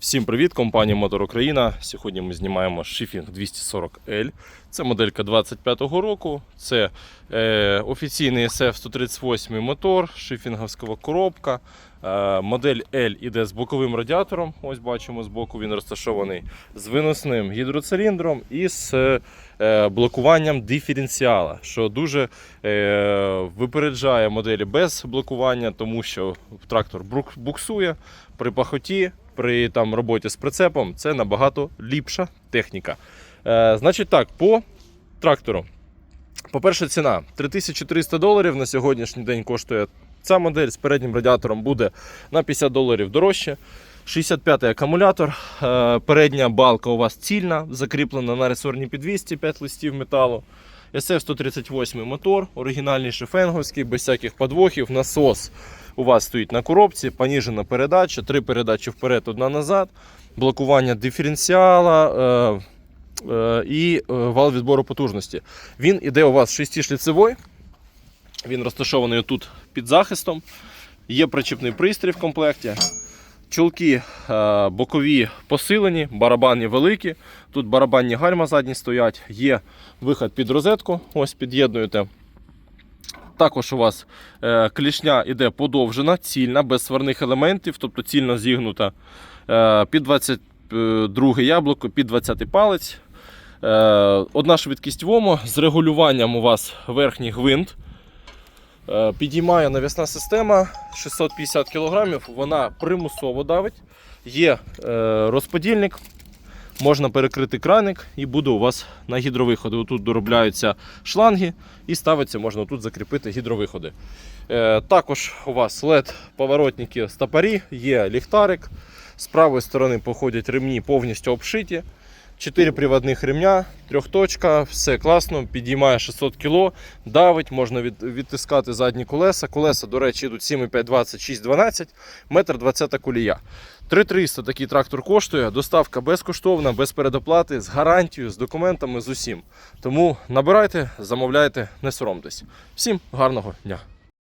Всім привіт, компанія Мотор Україна. Сьогодні ми знімаємо Shifting 240L. Це моделька 25-го року. Це е, офіційний SF-138 мотор, шифінговська коробка. Е, модель L іде з боковим радіатором. Ось бачимо, збоку він розташований з виносним гідроциліндром і з е, блокуванням диференціала, що дуже е, випереджає моделі без блокування, тому що трактор буксує при пахоті при там, роботі з прицепом це набагато ліпша техніка. Е, значить так, по трактору. По-перше, ціна 3300 доларів на сьогоднішній день коштує ця модель з переднім радіатором буде на 50 доларів дорожче. 65-й акумулятор. Е, передня балка у вас цільна, закріплена на ресорній підвісці 5 листів металу. SF-138 мотор, оригінальний шефенговський, без всяких подвохів, насос у вас стоїть на коробці, поніжена передача, три передачі вперед, одна назад, блокування диференціала е, е, і е, вал відбору потужності. Він іде у вас 6-шліцевий, він розташований тут під захистом. Є причіпний пристрій в комплекті. Чулки е, бокові посилені, барабани великі. Тут барабанні гальма задні стоять, є виход під розетку, ось під'єднуєте. Також у вас е, клішня іде подовжена, цільна, без сварних елементів, тобто цільно зігнута. Е, під 22 яблуко, під 20 палець. Одна швидкість ВОМО з регулюванням у вас верхній гвинт. Е, Підіймає навісна система 650 кг, вона примусово давить. Є е, розподільник, можна перекрити краник і буде у вас на гідровиходи. Тут доробляються шланги і ставиться, можна тут закріпити гідровиходи. Е, також у вас LED поворотники стопорі, є ліхтарик. З правої сторони походять ремні повністю обшиті. 4 приводних ремня, трьохточка, все класно, підіймає 600 кг, давить, можна від, відтискати задні колеса. Колеса, до речі, йдуть 7,5, 26, 12, метр 20 колія. 3300 такий трактор коштує, доставка безкоштовна, без передоплати, з гарантією, з документами, з усім. Тому набирайте, замовляйте, не соромтесь. Всім гарного дня!